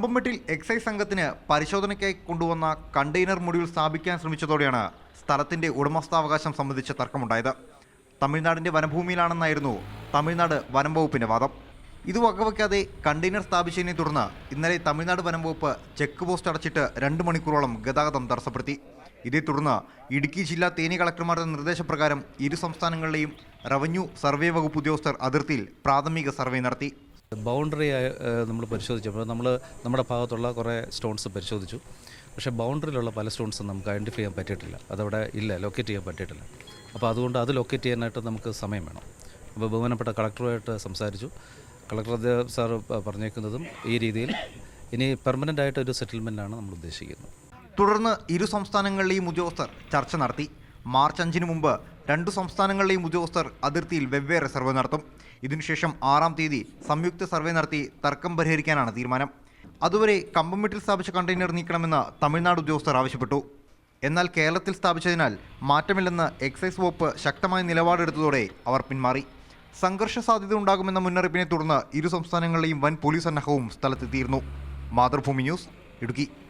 കമ്പംമെട്ടിൽ excise സംഘത്തിന് പരിശോധനയ്ക്കായി കൊണ്ടുവന്ന കണ്ടെയ്നർ മൊഡ്യൂൾ സ്ഥാപിക്കാൻ ശ്രമിച്ചതോടെയാണ് സ്ഥലത്തിന്റെ ഉടമസ്ഥാവകാശം സംബന്ധിച്ച തർക്കമുണ്ടായത്. തമിഴ്നാടിന്റെ വനഭൂമിയിലാണെന്നായിരുന്നു തമിഴ്നാട് വനം വകുപ്പിന്റെ വാദം. ഇത് വകവയ്ക്കാതെ കണ്ടെയ്നർ സ്ഥാപിച്ചതിനെ തുടർന്ന് ഇന്നലെ തമിഴ്നാട് വനം വകുപ്പ് ചെക്ക് പോസ്റ്റ് അടച്ചിട്ട് രണ്ട് മണിക്കൂറോളം ഗതാഗതം തടസ്സപ്പെടുത്തി. ഇതേ തുടർന്ന് ഇടുക്കി ജില്ലാ തേനി കളക്ടർമാരുടെ നിർദ്ദേശപ്രകാരം ഇരു സംസ്ഥാനങ്ങളിലെയും റവന്യൂ സർവേ വകുപ്പ് ഉദ്യോഗസ്ഥർ അതിർത്തിയിൽ പ്രാഥമിക സർവേ നടത്തി. ബൗണ്ടറി നമ്മൾ പരിശോധിച്ചപ്പോൾ നമ്മൾ നമ്മുടെ ഭാഗത്തുള്ള കുറേ സ്റ്റോൺസ് പരിശോധിച്ചു. പക്ഷേ ബൗണ്ടറിയിലുള്ള പല സ്റ്റോൺസും നമുക്ക് ഐഡന്റിഫൈ ചെയ്യാൻ പറ്റിയിട്ടില്ല. അതവിടെ ഇല്ല ലൊക്കേറ്റ് ചെയ്യാൻ പറ്റിയിട്ടില്ല. അപ്പോൾ അതുകൊണ്ട് അത് ലൊക്കേറ്റ് ചെയ്യാനായിട്ട് നമുക്ക് സമയം വേണം. അപ്പോൾ ബഹുമാനപ്പെട്ട കളക്ടറുമായിട്ട് സംസാരിച്ചു. കളക്ടർ അദ്ദേഹം സാർ പറഞ്ഞേക്കുന്നതും ഈ രീതിയിൽ. ഇനി പെർമനന്റ് ആയിട്ട് ഒരു സെറ്റിൽമെന്റാണ് നമ്മൾ ഉദ്ദേശിക്കുന്നത്. തുടർന്ന് ഇരു സംസ്ഥാനങ്ങളിലെയും ഉദ്യോഗസ്ഥർ ചർച്ച നടത്തി. മാർച്ച് അഞ്ചിന് മുമ്പ് രണ്ടു സംസ്ഥാനങ്ങളിലെയും ഉദ്യോഗസ്ഥർ അതിർത്തിയിൽ വെവ്വേറെ സർവേ നടത്തും. ഇതിനുശേഷം ആറാം തീയതി സംയുക്ത സർവേ നടത്തി തർക്കം പരിഹരിക്കാനാണ് തീരുമാനം. അതുവരെ കമ്പംമെട്ടിൽ സ്ഥാപിച്ച കണ്ടെയ്നർ നീക്കണമെന്ന് തമിഴ്നാട് ഉദ്യോഗസ്ഥർ ആവശ്യപ്പെട്ടു. എന്നാൽ കേരളത്തിൽ സ്ഥാപിച്ചതിനാൽ മാറ്റമില്ലെന്ന് എക്സൈസ് വകുപ്പ് ശക്തമായ നിലപാടെടുത്തതോടെ അവർ പിന്മാറി. സംഘർഷ സാധ്യത ഉണ്ടാകുമെന്ന മുന്നറിയിപ്പിനെ തുടർന്ന് ഇരു സംസ്ഥാനങ്ങളിലെയും വൻ പോലീസ് സന്നാഹവും സ്ഥലത്തെത്തിയിരുന്നു. മാതൃഭൂമി ന്യൂസ് ഇടുക്കി.